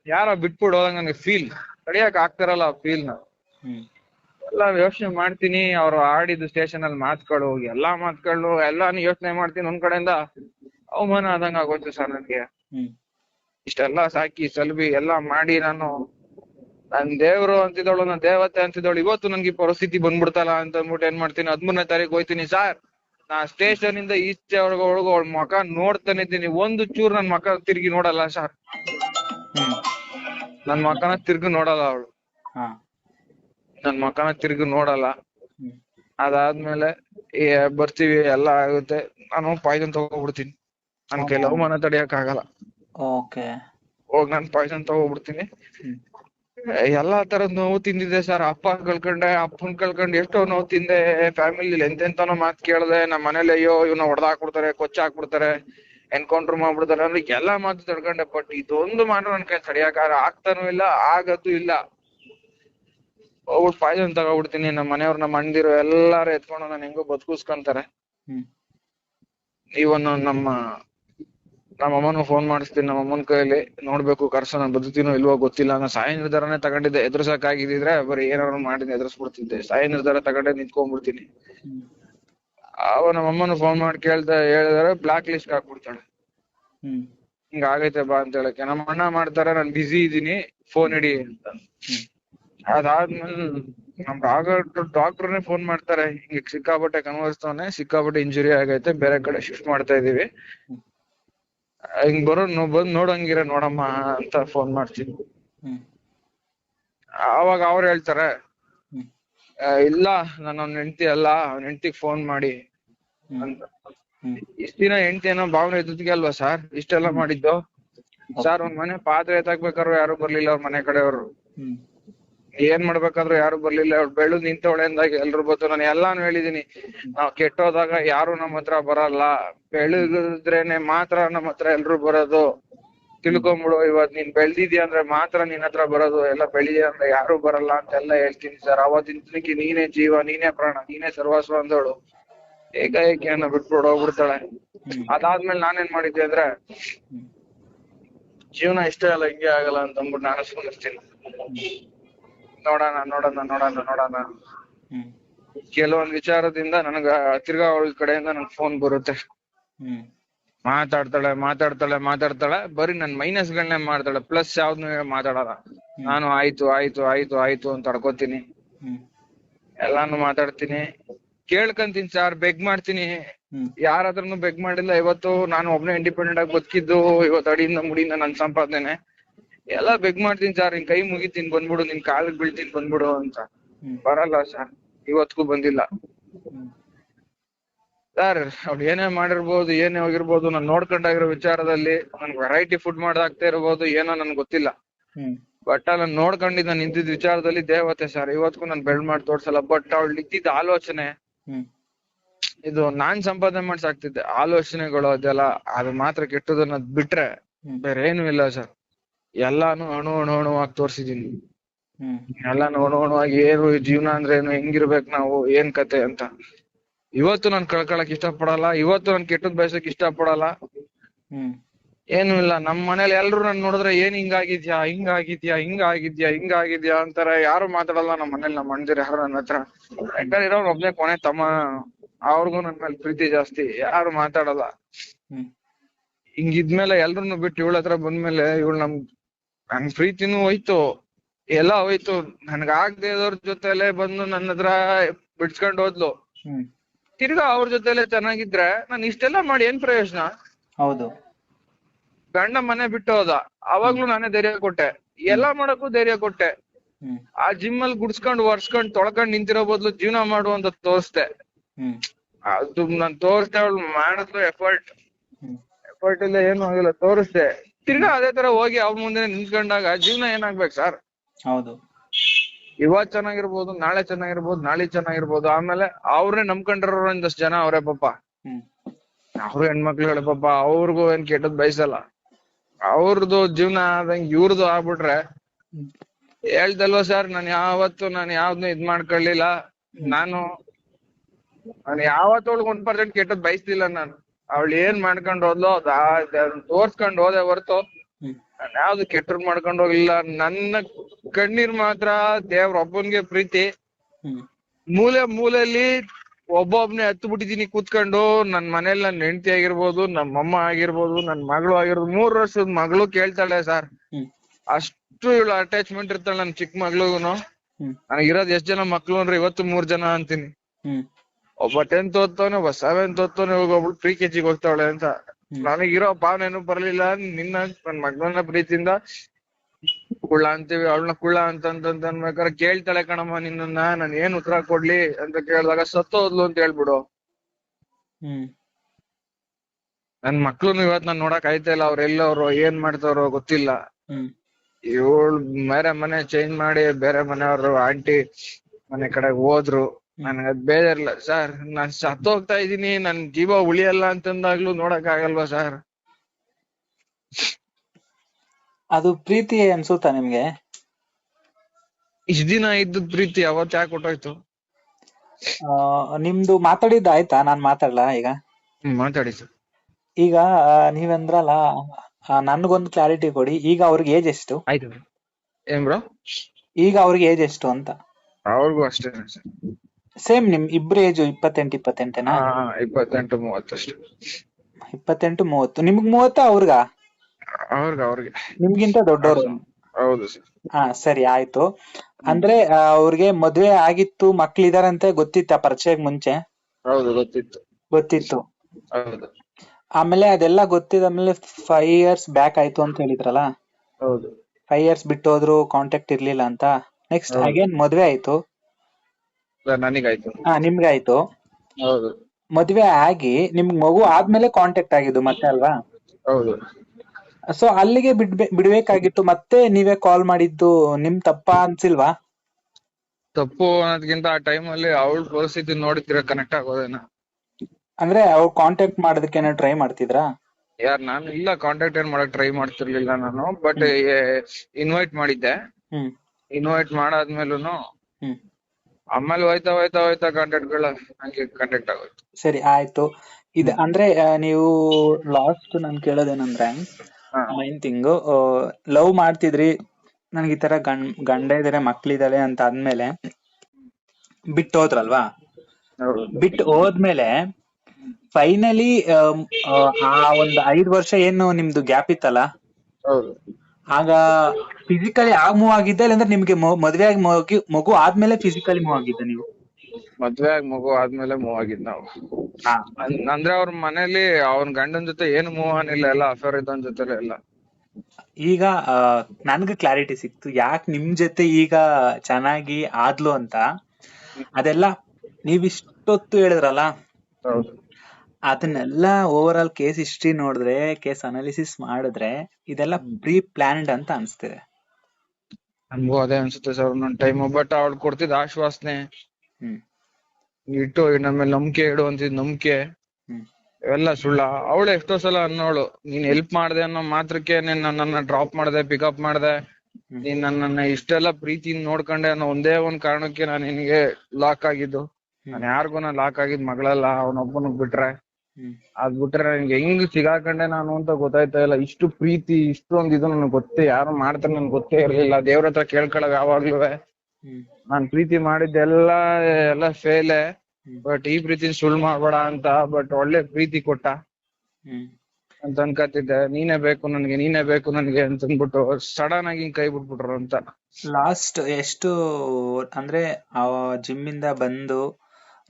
ಯಾರೋ ಬಿಟ್ಬಿಡೋ ನನಗೆ ಫೀಲ್. ತಡಿಯಕ್ ಆಗ್ತಿರಲ್ಲ ಆ ಫೀಲ್ನ ಎಲ್ಲ ಯೋಚನೆ ಮಾಡ್ತೀನಿ ಅವ್ರು ಆಡಿದ್ದು ಸ್ಟೇಷನ್ ಅಲ್ಲಿ ಮಾತುಗಳು ಎಲ್ಲಾ ಮಾತುಗಳು ಎಲ್ಲಾನು ಯೋಚನೆ ಮಾಡ್ತೀನಿ ಒಂದ್ ಕಡೆಯಿಂದ ಅವಮಾನ ಆದಂಗ ಆಗೋಯ್ತು ಸರ್ ನನ್ಗೆ. ಇಷ್ಟೆಲ್ಲಾ ಸಾಕಿ ಸಲ್ಬಿ ಎಲ್ಲಾ ಮಾಡಿ ನಾನು ನನ್ ದೇವ್ರು ಅಂತಿದ್ದವಳು ನನ್ ದೇವತೆ ಅಂತಿದ್ದವಳು ಇವತ್ತು ನನ್ಗೆ ಈ ಪರಿಸ್ಥಿತಿ ಬಂದ್ಬಿಡ್ತಲ್ಲ ಅಂತ ಅಂದ್ಬಿಟ್ಟು ಏನ್ ಮಾಡ್ತೀನಿ ಹದ್ಮೂರನೇ ತಾರೀಕು ಹೋಯ್ತೀನಿ ಸರ್. ನಾ ಸ್ಟೇಷನ್ ಇಂದ ಈಚೆ ಒಳಗ ಒಳಗ ಅವಳ ಮಕ ನೋಡ್ತಾನೆ ಇದ್ದೀನಿ ಒಂದು ಚೂರ್ ನನ್ ಮಕ ತಿರ್ಗಿ ನೋಡಲ್ಲ ಸರ್. ನನ್ ಮಕನ ತಿರ್ಗಿ ನೋಡಲ್ಲ ಅವಳು. ಹಾ. ನನ್ ಮಕನ ತಿರ್ಗಿ ನೋಡಲ್ಲ. ಅದಾದ್ಮೇಲೆ ಏ, ಬರ್ತೀವಿ ಎಲ್ಲ ಆಗುತ್ತೆ. ನಾನು ಪಾಯ್ಸನ್ ತಗೋಬಿಡ್ತೀನಿ. ನನ್ ಕೈಲಿ ಅವಮಾನ ತಡಿಯಕ್ ಆಗಲ್ಲ. ಓಕೆ. ಹೋಗ್ ನಾನ್ ಪಾಯ್ಸನ್ ತಗೋಬಿಡ್ತೀನಿ. ಎಲ್ಲಾ ತರದ್ ನೋವು ತಿಂದಿದ್ದೆ ಸರ್ ಅಪ್ಪ ಕಳ್ಕೊಂಡೆ ಅಪ್ಪನ್ ಕಳ್ಕೊಂಡ್ ಎಷ್ಟೋ ನೋವು ತಿಂದೆ. ಫ್ಯಾಮಿಲಿ ಎಂತೆಂತನೋ ಮಾತ್ ಕೇಳ್ದೆ. ನಮ್ ಮನೇಲಿ ಅಯ್ಯೋ ಇವ್ನ ಹೊಡೆದಾಕ್ಬಿಡ್ತಾರೆ ಕೊಚ್ಚ ಹಾಕ್ಬಿಡ್ತಾರೆ ಎನ್ಕೌಂಟರ್ ಮಾಡ್ಬಿಡ್ತಾರೆ ಅಂದ್ರೆ ಎಲ್ಲಾ ಮಾತು ತಡ್ಕೊಂಡೆ ಬಟ್ ಇದೊಂದು ಮಾತ್ರ ನನ್ ಕೈ ತಡಿಯಕ್ ಆಗ್ತಾನೂ ಇಲ್ಲ ಆಗದ್ದು ಇಲ್ಲ. ಹೋಗ್ಬಿಟ್ಟು ಪಾಯ್ಸನ್ ತಗೋಬಿಡ್ತೀನಿ ನಮ್ಮ ಮನೆಯವ್ರು ನಮ್ಮ ಅಣ್ಣದಿರು ಎಲ್ಲಾರು ಎತ್ಕೊಂಡು ನಾನು ಹೆಂಗೋ ಬದುಕಿಸ್ಕೊಂತಾರೆ. ಇವನ್ ನಮ್ಮ ನಮ್ಮ ಅಮ್ಮನು ಫೋನ್ ಮಾಡಿಸ್ತೀನಿ ನಮ್ಮ ಅಮ್ಮನ ಕೈಯಲ್ಲಿ ನೋಡ್ಬೇಕು ಕರ್ಸ ನಾನು ಬದುಕ್ತೀನೋ ಇಲ್ವೋ ಗೊತ್ತಿಲ್ಲ ನಾನು ಸಾಯ ನಿರ್ಧಾರನೇ ತಗೊಂಡಿದ್ದೆ. ಎದುರ್ಸಕ್ ಆಗಿದ್ರೆ ಬರೀ ಏನಾರು ಮಾಡಿ ಎದುರಿಸ್ಬಿಡ್ತಿದ್ದೆ. ಸಾಯ ನಿರ್ಧಾರ ತಗೊಂಡೆ ನಿಂತ್ಕೊಂಡ್ಬಿಡ್ತೀನಿ. ಅವ ನಮ್ಮ ಅಮ್ಮನ ಫೋನ್ ಮಾಡಿ ಕೇಳ್ತಾ ಹೇಳಿದ್ರೆ ಬ್ಲಾಕ್ ಲಿಸ್ಟ್ ಹಾಕ್ಬಿಡ್ತಾಳೆ. ಹ್ಮ್. ಹಿಂಗ ಆಗೈತೆ ಬಾ ಅಂತ ಹೇಳಕ್ಕೆ. ನಮ್ಮ ಅಣ್ಣ ಮಾಡ್ತಾರೆ ನಾನು ಬಿಸಿ ಇದೀನಿ ಫೋನ್ ಹಿಡಿ ಅಂತ. ಅದಾದ್ಮೇಲೆ ನಮ್ ಡಾಕ್ಟರ್ನೇ ಫೋನ್ ಮಾಡ್ತಾರೆ. ಹಿಂಗೆ ಸಿಕ್ಕಾಪಟ್ಟೆ ಕನ್ವರ್ಸ್ತವನೆ ಸಿಕ್ಕಾಪಟ್ಟೆ ಇಂಜುರಿ ಆಗೈತೆ ಬೇರೆ ಕಡೆ ಶಿಫ್ಟ್ ಮಾಡ್ತಾ ಇದೀವಿ. ಹಿಂಗ್ ಬರೋ ನೋ- ಬಂದ್ ನೋಡಂಗಿರ ನೋಡಮ್ಮ ಅಂತ ಫೋನ್ ಮಾಡ್ತೀನಿ. ಅವಾಗ ಅವ್ರು ಹೇಳ್ತಾರೆ ಇಲ್ಲ ನಾನು ಅವ್ನ ಹೆಂಡತಿ ಅಲ್ಲ ಅವ್ನ ಹೆಂಡತಿಗ್ ಫೋನ್ ಮಾಡಿ ಅಂತ. ಇಷ್ಟ ದಿನ ಹೆಂಡತಿ ಏನೋ ಭಾವನೆ ಇದ್ದದ್ಗೆ ಅಲ್ವಾ ಸರ್? ಇಷ್ಟೆಲ್ಲ ಮಾಡಿದ್ದು? ಸರ್ ಒಂದ್ ಮನೆ ಪಾತ್ರೆ ಎತ್ತಾಕ್ಬೇಕಾದ್ರು ಯಾರು ಬರ್ಲಿಲ್ಲ ಅವ್ರ ಮನೆ ಕಡೆಯವರು. ಏನ್ ಮಾಡ್ಬೇಕಾದ್ರು ಯಾರು ಬರ್ಲಿಲ್ಲ. ಅವ್ಳು ಬೆಳ್ಳು ನಿಂತವಳೆ ಅಂದಾಗ ಎಲ್ರು ಬಂತು ನಾನು ಎಲ್ಲಾನು ಹೇಳಿದೀನಿ. ನಾವ್ ಕೆಟ್ಟೋದಾಗ ಯಾರು ನಮ್ಮ ಹತ್ರ ಬರಲ್ಲ. ಬೆಳಗಿದ್ರೇನೆ ಮಾತ್ರ ನಮ್ಮ ಹತ್ರ ಎಲ್ರು ಬರೋದು. ತಿಳ್ಕೊಂಬಿಡು ಇವತ್ ನೀನ್ ಬೆಳ್ದಿದ್ಯಾ ಅಂದ್ರೆ ಮಾತ್ರ ನಿನ್ ಹತ್ರ ಬರೋದು. ಎಲ್ಲ ಬೆಳಿದ್ಯಾ ಅಂದ್ರೆ ಯಾರು ಬರಲ್ಲ ಅಂತೆಲ್ಲ ಹೇಳ್ತೀನಿ ಸರ್. ಅವತ್ತಿನ ದಿನಕ್ಕೆ ನೀನೇ ಜೀವ, ನೀನೇ ಪ್ರಾಣ, ನೀನೇ ಸರ್ವಸ್ವ ಅಂದವಳು. ಏಕಾಏಕಿ ಅನ್ನ ಬಿಟ್ಬಿಡು, ಹೋಗ್ಬಿಡ್ತಾಳೆ. ಅದಾದ್ಮೇಲೆ ನಾನೇನ್ ಮಾಡಿದ್ದೆ ಅಂದ್ರೆ, ಜೀವನ ಇಷ್ಟೇ ಅಲ್ಲ, ಹಿಂಗೆ ಆಗಲ್ಲ ಅಂತ ಅಂದ್ಬಿಟ್ಟು ನಾನು ಸುಮ್ಮನಿರ್ತೀನಿ ನೋಡೋಣ ನೋಡೋಣ ನೋಡೋಣ ನೋಡೋಣ. ಕೆಲವೊಂದ್ ವಿಚಾರದಿಂದ ನನಗ ತಿರ್ಗಾ ಅವಳ ಕಡೆಯಿಂದ ನನ್ ಫೋನ್ ಬರುತ್ತೆ. ಮಾತಾಡ್ತಾಳೆ ಮಾತಾಡ್ತಾಳೆ ಮಾತಾಡ್ತಾಳೆ. ಬರೀ ನನ್ ಮೈನಸ್ ಗಳನ್ನೇ ಮಾಡ್ತಾಳೆ. ಪ್ಲಸ್ ಯಾವ್ದನ್ನು ಮಾತಾಡಲ್ಲ. ನಾನು ಆಯ್ತು ಆಯ್ತು ಆಯ್ತು ಆಯ್ತು ಅಂತ ಅಡ್ಕೋತೀನಿ. ಹ್ಮ್. ಎಲ್ಲಾನು ಮಾತಾಡ್ತೀನಿ. ಕೇಳ್ಕಂತೀನಿ ಸರ್ ಬೆಗ್ ಮಾಡ್ತೀನಿ. ಯಾರಾದ್ರೂ ಯಾರ ಹತ್ರನು ಬೆಗ್ ಮಾಡಿಲ್ಲ. ಇವತ್ತು ನಾನು ಒಬ್ನೇ ಇಂಡಿಪೆಂಡೆಂಟ್ ಆಗಿ ಬದುಕಿದ್ದು ಇವತ್ತು ಅಡಿಯಿಂದ ಮುಡಿಯಿಂದ ನನ್ ಸಂಪಾದನೆ ಎಲ್ಲ ಬೆಗ್ ಮಾಡ್ತೀನಿ ಸರ್ ನಿನ್ ಕೈ ಮುಗಿತೀನಿ ಬಂದ್ಬಿಡು ನಿನ್ ಕಾಲಿಗೆ ಬೀಳ್ತೀನಿ ಬಂದ್ಬಿಡು ಅಂತ. ಬರಲ್ಲ ಸರ್ ಇವತ್ತಿಗೂ ಬಂದಿಲ್ಲ. ಸರ್ ಅವ್ಳು ಏನೇ ಮಾಡಿರ್ಬೋದು ಏನೇ ಹೋಗಿರ್ಬೋದು ನಾನು ನೋಡ್ಕೊಂಡಾಗಿರೋ ವಿಚಾರದಲ್ಲಿ ನನ್ಗೆ ವೆರೈಟಿ ಫುಡ್ ಮಾಡ್ದಾಗ್ತಾ ಇರ್ಬೋದು ಏನೋ ನನ್ಗೆ ಗೊತ್ತಿಲ್ಲ. ಬಟ್ ನಾನು ನೋಡ್ಕೊಂಡಿದ್ದ ನಾನು ನಿಂತಿದ್ದ ವಿಚಾರದಲ್ಲಿ ದೇವತೆ ಸರ್ ಇವತ್ತಿಗೂ ನಾನು ಬೆಳ್ ಮಾಡಿ ತೋರ್ಸಲ್ಲ. ಬಟ್ ಅವ್ಳು ಇದ್ದಿದ್ದ ಆಲೋಚನೆ ಇದು ನಾನ್ ಸಂಪಾದನೆ ಮಾಡ್ಸಾಕ್ತಿದ್ದೆ. ಆಲೋಚನೆಗಳು ಅದೆಲ್ಲ ಅದು ಮಾತ್ರ ಕೆಟ್ಟದನ್ನ ಬಿಟ್ರೆ ಬೇರೆ ಏನು ಇಲ್ಲ ಸರ್ ಎಲ್ಲಾನು ಅಣು ಅಣು ಅಣುವಾಗಿ ತೋರ್ಸಿದೀನಿ. ಎಲ್ಲಾನು ಅಣು ಅಣುವಾಗಿ ಏನು ಜೀವನ ಅಂದ್ರೆ ಏನು ಹೆಂಗಿರ್ಬೇಕು ನಾವು ಏನ್ ಕತೆ ಅಂತ. ಇವತ್ತು ನಾನು ಕಳ್ಕೊಳಕ್ ಇಷ್ಟ ಪಡಲ್ಲ ಇವತ್ತು ನಾನು ಕೆಟ್ಟದ್ ಬಯಸಕ್ ಇಷ್ಟ ಪಡಲ್ಲ ಏನು ಇಲ್ಲ ನಮ್ ಮನೇಲಿ ಎಲ್ರು ನನ್ ನೋಡಿದ್ರೆ ಏನ್ ಹಿಂಗಾಗಿದ್ಯಾ ಹಿಂಗಾಗಿದ್ಯಾ ಹಿಂಗಾಗಿದ್ಯಾ ಹಿಂಗಾಗಿದ್ಯಾ ಅಂತಾರೆ. ಯಾರು ಮಾತಾಡಲ್ಲ ನಮ್ಮ ಮನೇಲಿ ನಮ್ಮ ಅಣ್ಣದಿರ ಯಾರು ನನ್ನ ಹತ್ರ. ಯಾಕಂದ್ರೆ ಇರೋನ್ ಒಬ್ನೇ ಕೊನೆ ತಮ್ಮ. ಅವ್ರಿಗೂ ನನ್ ಮೇಲೆ ಪ್ರೀತಿ ಜಾಸ್ತಿ ಯಾರು ಮಾತಾಡಲ್ಲ. ಹಿಂಗಿದ್ಮೇಲೆ ಎಲ್ರನ್ನು ಬಿಟ್ಟು ಇವಳ ಹತ್ರ ಬಂದ್ಮೇಲೆ ಇವಳು ನಮ್ ನನ್ ಪ್ರೀತಿನೂ ಹೋಯ್ತು. ಎಲ್ಲ ಹೋಯ್ತು. ನನ್ಗ ಆಗದೆ ಇರೋರ್ ಜೊತೆಲೆ ಬಂದು ನನ್ನ ಹತ್ರ ಬಿಡ್ಸ್ಕೊಂಡ್ ಹೋದ್ಲು. ತಿರ್ಗಾ ಅವ್ರ ಜೊತೆಲೆ ಚೆನ್ನಾಗಿದ್ರೆ ನಾನು ಇಷ್ಟೆಲ್ಲ ಮಾಡಿ ಏನ್ ಪ್ರಯೋಜನ? ಹೌದು. ಗಂಡ ಮನೆ ಬಿಟ್ಟು ಹೋದ. ಅವಾಗ್ಲೂ ನಾನೇ ಧೈರ್ಯ ಕೊಟ್ಟೆ. ಎಲ್ಲ ಮಾಡಕ್ಕೂ ಧೈರ್ಯ ಕೊಟ್ಟೆ. ಆ ಜಿಮ್ ಅಲ್ಲಿ ಗುಡ್ಸ್ಕೊಂಡ್ ಒರ್ಸ್ಕೊಂಡ್ ತೊಳ್ಕೊಂಡ್ ನಿಂತಿರೋ ಬದ್ಲು ಜೀವನ ಮಾಡು ಅಂತ ತೋರಿಸ್ದೆ. ಅದು ನಾನ್ ತೋರಿಸ್ದೆ ಅವಳು ಮಾಡಿದ್ಲು ಎಫರ್ಟ್ ಎಫರ್ಟ್ ಇಲ್ಲ ಏನು ಆಗಿಲ್ಲ. ತೋರಿಸ್ದೆ. ತಿರ್ಗಾ ಅದೇ ತರ ಹೋಗಿ ಅವ್ರ ಮುಂದೆ ನಿಂತ್ಕೊಂಡಾಗ ಜೀವನ ಏನಾಗ್ಬೇಕು ಸರ್? ಹೌದು. ಇವತ್ ಚೆನ್ನಾಗಿರ್ಬೋದು ನಾಳೆ ಚೆನ್ನಾಗಿರ್ಬೋದು ನಾಳೆ ಚೆನ್ನಾಗಿರ್ಬೋದು ಆಮೇಲೆ ಅವ್ರನ್ನೇ ನಂಬ್ಕೊಂಡಿರೋ ಒಂದಷ್ಟು ಜನ ಅವರೇ ಪಾಪ. ಅವ್ರ ಹೆಣ್ಮಕ್ಳು ಹೇಳ ಪಾಪ ಅವ್ರಿಗೂ ಏನ್ ಕೆಟ್ಟದ್ ಬಯಸಲ್ಲ. ಅವ್ರದ್ದು ಜೀವನ ಆದಂಗ್ ಇವ್ರದ್ದು ಆಗ್ಬಿಟ್ರೆ ಹೇಳ್ದಲ್ವಾ ಸರ್ ನಾನು ಯಾವತ್ತು ನಾನು ಯಾವ್ದು ಇದ್ ಮಾಡ್ಕೊಳ್ಳಿಲ್ಲ. ನಾನು ನಾನು ಯಾವತ್ತೊಳಗ್ ಒಂದ್ ಪರ್ಸೆಂಟ್ ಕೆಟ್ಟದ್ ಬಯಸ್ತಿಲ್ಲ ನಾನು. ಅವಳು ಏನ್ ಮಾಡ್ಕೊಂಡ್ ಹೋದ್ಲೋ ಅದ್ ತೋರ್ಸ್ಕೊಂಡ್ ಹೋದೆ ಹೊರ್ತು. ನಾನ್ ಯಾವ್ದು ಕೆಟ್ಟದ್ ಮಾಡ್ಕೊಂಡ್ ಹೋಗಿಲ್ಲ ನನ್ನ ಕಣ್ಣೀರ್ ಮಾತ್ರ ದೇವ್ರ ಒಬ್ಬನ್ಗೆ ಪ್ರೀತಿ. ಮೂಲೆ ಮೂಲೆಯಲ್ಲಿ ಒಬ್ಬೊಬ್ನೆ ಹತ್ತು ಬಿಟ್ಟಿದೀನಿ ಕೂತ್ಕೊಂಡು. ನನ್ ಮನೇಲಿ ನನ್ನ ಹೆಂಡತಿ ಆಗಿರ್ಬೋದು ನಮ್ಮ ಅಮ್ಮ ಆಗಿರ್ಬೋದು ನನ್ ಮಗಳು ಆಗಿರ್ಬೋದು ಮೂರ್ ವರ್ಷದ ಮಗಳು ಕೇಳ್ತಾಳೆ ಸರ್. ಅಷ್ಟು ಇವಳು ಅಟ್ಯಾಚ್ಮೆಂಟ್ ಇರ್ತಾಳೆ ನನ್ ಚಿಕ್ಕ ಮಗ್ಳುಗುನು. ನನಗಿರೋದ್ ಎಷ್ಟ್ ಜನ ಮಕ್ಳು ಅಂದ್ರೆ ಇವತ್ತು ಮೂರ್ ಜನ ಅಂತೀನಿ. ಒಬ್ಬ ಟೆಂತ್ ಓದ್ತವನೆ ಒಬ್ಬ ಸೆವೆಂತ್ ಓದ್ತವನೆ ಒಬ್ಬಳು ಪ್ರೀ ಕೆ ಜಿಗೆ ಹೋಗ್ತಾವಳೆ ಅಂತ. ನನಗಿರೋ ಭಾವನೆನೂ ಬರ್ಲಿಲ್ಲ ನಿನ್ನ ನನ್ ಮಗನ ಪ್ರೀತಿಯಿಂದ ಕುಳ್ಳ ಅಂತೀವಿ ಅವಳನ್ನ ಕುಳ್ಳ ಅಂತ ಅನ್ಬೇಕಾದ್ರೆ ಕೇಳ್ತಾಳೆ ಕಣಮ್ಮ ನಿನ್ನ ನಾನ್ ಏನ್ ಉತ್ತರ ಕೊಡ್ಲಿ ಅಂತ ಕೇಳಿದಾಗ ಸತ್ತೋದ್ಲು ಅಂತ ಹೇಳ್ಬಿಡು. ನನ್ ಮಕ್ಳುನು ಇವತ್ ನಾನ್ ನೋಡಕ್ ಆಯ್ತಾ ಇಲ್ಲ ಅವ್ರ ಎಲ್ಲವ್ರು ಏನ್ ಮಾಡ್ತಾರೋ ಗೊತ್ತಿಲ್ಲ. ಏಳು ಇವಳು ಬೇರೆ ಮನೆ ಚೇಂಜ್ ಮಾಡಿ ಬೇರೆ ಮನೆಯವರು ಆಂಟಿ ಮನೆ ಕಡೆ ಹೋದ್ರು. ನನಗ್ ಅದ್ ಬೇಜಾರಿಲ್ಲ. ಸರ್ ನಾನ್ ಸತ್ತೋಗ್ತಾ ಇದೀನಿ ನನ್ ಜೀವ ಉಳಿಯಲ್ಲ ಅಂತಂದಾಗ್ಲೂ ನೋಡಕ್ ಆಗಲ್ವಾ ಸರ್? ಅದು ಪ್ರೀತಿ ಅನ್ಸುತ್ತಾ ನಿಮ್ಗೆ? ಇಷ್ಟ ದಿನ ಇದ್ದದ್ ಪ್ರೀತಿ ಅವತ್ ಯಾಕೆ ಹೊಟ್ಟೋಯ್ತು ಆ, ನಿಮ್ದು ಮಾತಾಡಿದ್ದು ಆಯ್ತಾ? ನಾನ್ ಮಾತಾಡ್ಲಾ ಈಗ? ಹ್ಮ್ ಮಾತಾಡಿ ಸರ್. ಈಗ ಆ, ನೀವಂದ್ರಲ್ಲ ಆ, ನನ್ಗೊಂದು ಕ್ಲಾರಿಟಿ ಕೊಡಿ. ಈಗ ಅವ್ರಿಗೆ ಏಜ್ ಎಷ್ಟು? ಆಯ್ತು. ಏನ್ ಬ್ರೋ? ಈಗ ಅವ್ರಿಗೆ ಏಜ್ ಎಷ್ಟು ಅಂತ? ಅವ್ರಿಗೂ ಅಷ್ಟೇ ಸರ್. ಸೇಮ್ ನಿಮ್ ಇಬ್ರು ಏಜ್ ಇಪ್ಪತ್ತೆಂಟು ಇಪ್ಪತ್ತೆಂಟೇನಾ? ಇಪ್ಪತ್ತೆಂಟು ಮೂವತ್ತು ಅಷ್ಟೇ ಇಪ್ಪತ್ತೆಂಟು ಮೂವತ್ತು. ನಿಮ್ಗ್ ಮೂವತ್ತ ಅವ್ರಿಗ? ಅವ್ರಿಗೆ ಅವ್ರಿಗೆ. ನಿಮ್ಗಿಂತ ದೊಡ್ಡವ್ರು. ಹೌದು ಸರ್. ಹಾ ಸರಿ ಆಯ್ತು. ಅಂದ್ರೆ ಅವ್ರಿಗೆ ಮದ್ವೆ ಆಗಿತ್ತು ಮಕ್ಳಿದಾರಂತೆ ಗೊತ್ತಿತ್ತ ಪರಿಚಯಕ್ ಮುಂಚೆ? ಹೌದು ಗೊತ್ತಿತ್ತು. ಗೊತ್ತಿತ್ತು. ಹೌದು. ಆಮೇಲೆ ಅದೆಲ್ಲ ಗೊತ್ತಿದ ಆಮೇಲೆ ಫೈವ್ ಇಯರ್ಸ್ ಬ್ಯಾಕ್ ಆಯ್ತು ಅಂತ ಹೇಳಿದ್ರಲ್ಲ? ಹೌದು. ಫೈವ್ ಇಯರ್ಸ್ ಬಿಟ್ಟು ಹೋದ್ರು ಕಾಂಟ್ಯಾಕ್ಟ್ ಇರ್ಲಿಲ್ಲ ಅಂತ? ನೆಕ್ಸ್ಟ್. ಅಗೇನ್ ಮದ್ವೆ ಆಯ್ತು. ನನಗಾಯ್ತು. ಹಾ ನಿಮ್ಗೆ ಆಯ್ತು ಹೌದು. ಮದ್ವೆ ಆಗಿ ನಿಮ್ಗ್ ಮಗು ಆದ್ಮೇಲೆ ಕಾಂಟ್ಯಾಕ್ಟ್ ಆಗಿದ್ದು ಮತ್ತೆ ಅಲ್ವಾ? ಹೌದು. ಸೊ ಅಲ್ಲಿಗೆ ಬಿಡ್ಬೆ ಬಿಡ್ಬೇಕಾಗಿತ್ತು ಮತ್ತೆ ನೀವೇ ಕಾಲ್ ಮಾಡಿದ್ದು ನಿಮ್ ತಪ್ಪ ಅನ್ಸಿಲ್ವಾ? ತಪ್ಪು ಅನ್ನೋದ್ಕಿಂತ ಆ ಟೈಮ್ ಅಲ್ಲಿ ಅವಳ ಪರಿಸ್ಥಿತಿ ನೋಡ್ತಿರ ಕನೆಕ್ಟ್ ಆಗೋದೇನ. ಅಂದ್ರೆ ಅವ್ರು ಕಾಂಟ್ಯಾಕ್ಟ್ ಮಾಡೋದಕ್ಕೆ ಟ್ರೈ ಮಾಡ್ತಿದ್ರಾ? ಯಾರ್ ನಾನು ಇಲ್ಲ ಕಾಂಟ್ಯಾಕ್ಟ್ ಏನ್ ಮಾಡಕ್ ಟ್ರೈ ಮಾಡ್ತಿರ್ಲಿಲ್ಲ ನಾನು ಬಟ್ ಇನ್ವೈಟ್ ಮಾಡಿದ್ದೆ. ಹ್ಮ್. ಇನ್ವೈಟ್ ಮಾಡಾದ್ಮೇಲೂನು ಹ್ಮ್. ಆಮೇಲೆ ಹೋಯ್ತಾ ಹೋಯ್ತಾ ಹೋಯ್ತಾ ಕಾಂಟ್ಯಾಕ್ಟ್ಗಳ ಹಂಗೆ ಕಾಂಟ್ಯಾಕ್ಟ್ ಆಗೋಯ್ತು. ಸರಿ ಆಯ್ತು. ಇದ್ ಅಂದ್ರೆ ಆ, ನೀವು ಲಾಸ್ಟ್ ನಾನ್ ಕೇಳೋದೇನಂದ್ರೆ ಹಾ. ಮೈನ್ ಥಿಂಗ್ ಲವ್ ಮಾಡ್ತಿದ್ರಿ ನನಗೆ ಈ ತರ ಗಂಡ್ ಗಂಡ ಇದಾರೆ ಮಕ್ಳಿದಾರೆ ಅಂತ ಆದ್ಮೇಲೆ ಬಿಟ್ಟು ಹೋದ್ರಲ್ವಾ? ಹೌದು. ಬಿಟ್ಟು ಹೋದ್ಮೇಲೆ ಫೈನಲಿ ಆ ಒಂದು ಐದು ವರ್ಷ ಏನು ನಿಮ್ದು ಗ್ಯಾಪ್ ಇತ್ತಲ್ಲ? ಹೌದು. ಆಗ ಫಿಸಿಕಲಿ ಆಗ ಮೂವ್ ಆಗಿದ್ದ ಇಲ್ಲಾಂದ್ರೆ ನಿಮ್ಗೆ ಮದ್ವೆ ಆಗಿ ಮಗು ಮಗು ಆದ್ಮೇಲೆ ಫಿಸಿಕಲಿ ಮೂವ್ ಆಗಿದ್ದ ನೀವು? ಮದ್ವೆ ಆಗಿ ಮಗು ಆದ್ಮೇಲೆ ಮೂವ್ ಆಗಿದ್ ನಾವು. ಅಂದ್ರೆ ಅವ್ರ ಮನೇಲಿ ಅವ್ನ ಗಂಡನ್ ಜೊತೆ ಏನು ಮೂವ್ ಇಲ್ಲ ಎಲ್ಲ ಅಫೇರ್ ಇದ್ದವನ್ ಜೊತೆ ಎಲ್ಲ. ಈಗ ನನ್ಗೆ ಕ್ಲಾರಿಟಿ ಸಿಕ್ತು. ಯಾಕೆ ನಿಮ್ ಜೊತೆ ಈಗ ಚೆನ್ನಾಗಿ ಆದ್ಲು ಅಂತ ಅದೆಲ್ಲ ನೀವಿಷ್ಟೊತ್ತು ಹೇಳಿದ್ರಲ್ಲ? ಹೌದು. ಅದನ್ನೆಲ್ಲ ಓವರ್ ಆಲ್ ಕೇಸ್ ಹಿಸ್ಟ್ರಿ ನೋಡಿದ್ರೆ ಕೇಸ್ ಅನಾಲಿಸಿಸ್ ಮಾಡಿದ್ರೆ ಇದೆಲ್ಲ ಪ್ರೀ ಪ್ಲಾನ್ಡ್ ಅಂತ ಅನ್ಸ್ತಿದೆ. ನಮಗೂ ಅದೇ ಅನ್ಸುತ್ತೆ ಸರ್ ಒಂದೊಂದ್ ಟೈಮ್ ಬಟ್ ಅವಳು ಕೊಡ್ತಿದ್ದ ಆಶ್ವಾಸನೆ. ಇಟ್ಟು ನಮ್ಮ ಮೇಲೆ ನಂಬಿಕೆ ಇಡು ಅಂತಿದ್ ನಂಬಿಕೆ. ಇವೆಲ್ಲ ಸುಳ್ಳ. ಅವಳು ಎಷ್ಟೋ ಸಲ ಅನ್ನೋಳು ನೀನ್ ಹೆಲ್ಪ್ ಮಾಡ್ದೆ ಅನ್ನೋ ಮಾತ್ರಕ್ಕೆ ನೀನ್ ನನ್ನನ್ನ ಡ್ರಾಪ್ ಮಾಡ್ದೆ ಪಿಕಪ್ ಮಾಡ್ದೆ. ನೀನ್ ನನ್ನನ್ನ ಇಷ್ಟೆಲ್ಲ ಪ್ರೀತಿಯಿಂದ ನೋಡ್ಕೊಂಡೆ ಅನ್ನೋ ಒಂದೇ ಒಂದ್ ಕಾರಣಕ್ಕೆ ನಾನು ನಿನಗೆ ಲಾಕ್ ಆಗಿದ್ದು. ನಾನು ಯಾರಿಗೂ ಲಾಕ್ ಆಗಿದ್ ಮಗಳಲ್ಲ ಅವನೊಬ್ಬನಿಗ್ ಬಿಟ್ರೆ. ಅದ್ ಬಿಟ್ರೆ ನನ್ಗೆ ಹೆಂಗ್ ಸಿಗಾಕೊಂಡೆ ನಾನು ಅಂತ ಗೊತ್ತಾಯ್ತಾ ಇಲ್ಲ. ಇಷ್ಟು ಪ್ರೀತಿ, ಇಷ್ಟೊಂದ್ ಇದು ನನಗೆ ಗೊತ್ತೇ, ಯಾರು ಮಾಡ್ತಾರೆ ನನ್ಗೆ ಗೊತ್ತೇ ಇರ್ಲಿಲ್ಲ. ದೇವ್ರ ಹತ್ರ ಕೇಳ್ಕೊಳಕ್ ಯಾವಾಗ್ಲೂ ನಾನ್ ಪ್ರೀತಿ ಮಾಡಿದ್ದೆಲ್ಲ ಎಲ್ಲ ಫೇಲೆ. ಬಟ್ ಈ ಪ್ರೀತಿ ಸುಳ್ಳು ಮಾಡ್ಬೇಡ ಅಂತ ಬಟ್ ಒಳ್ಳೆ ಪ್ರೀತಿ ಕೊಟ್ಟ. ಅಂತ ಅನ್ಕೋತಿದ್ದೆ ನೀನೇ ಬೇಕು ನನ್ಗೆ, ನೀನೇ ಬೇಕು ನನ್ಗೆ ಅಂತ ಅಂದ್ಬಿಟ್ಟು ಸಡನ್ ಆಗಿ ಹಿಂಗ್ ಕೈ ಬಿಟ್ಬಿಟ್ರು ಅಂತ. ಲಾಸ್ಟ್ ಎಷ್ಟು, ಅಂದ್ರೆ ಆ ಜಿಮ್ ಇಂದ ಬಂದು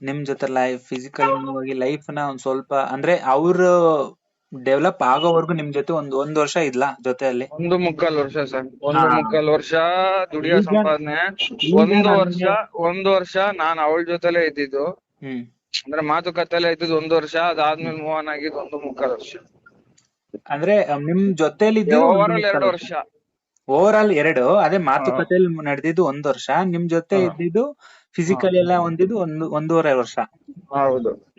ನಿಮ್ ಜೊತೆ ಲೈಫ್ ಫಿಸಿಕಲ್ ಆಗಿ ಲೈಫ್ನ ಒಂದ್ ಸ್ವಲ್ಪ ಅಂದ್ರೆ ಅವ್ರು ಡೆವಲಪ್ ಆಗೋವರೆಗೂ ನಿಮ್ ಜೊತೆ ಒಂದ್ ಒಂದ್ ವರ್ಷ ಇದ್ಲಾ ಜೊತೆಯಲ್ಲಿ? ಒಂದು ಮುಕ್ಕಾಲ್ ವರ್ಷ ಸರ್. ಒಂದು. ಮುಕ್ಕಾಲ್ ವರ್ಷ ದುಡಿಯೋ ಸಂಪಾದನೆ. ಒಂದು ವರ್ಷ ಒಂದು ವರ್ಷ ನಾನ್ ಅವಳ ಜೊತೆಲೆ ಇದ್ದಿದ್ದು. ಹ್ಮ್. ಅಂದ್ರೆ ಮಾತುಕತೆಲೆ ಇದ್ದಿದ್ದು ಒಂದು ವರ್ಷ ಅದಾದ್ಮೇಲೆ ಮೂವ್ ಆನ್ ಆಗಿದ್ದು ಒಂದು ಮುಕ್ಕಾಲ್ ವರ್ಷ. ಅಂದ್ರೆ ಅಹ್, ನಿಮ್ ಜೊತೆಲಿ ಓವರ್ ಆಲ್ ಎರಡು ವರ್ಷ. ಓವರ್ ಆಲ್ ಎರಡು ಅದೇ ಮಾತುಕತೆಯಲ್ಲಿ ನಡೆದಿದ್ದು ಒಂದ್ ವರ್ಷ. ನಿಮ್ ಜೊತೆ ಹಾ. ಇದ್ದಿದ್ದು ಫಿಸಿಕಲ್ ಎಲ್ಲ ಹೊಂದಿದ್ದು ಒಂದು ಒಂದೂವರೆ ವರ್ಷ. ಹೌದು.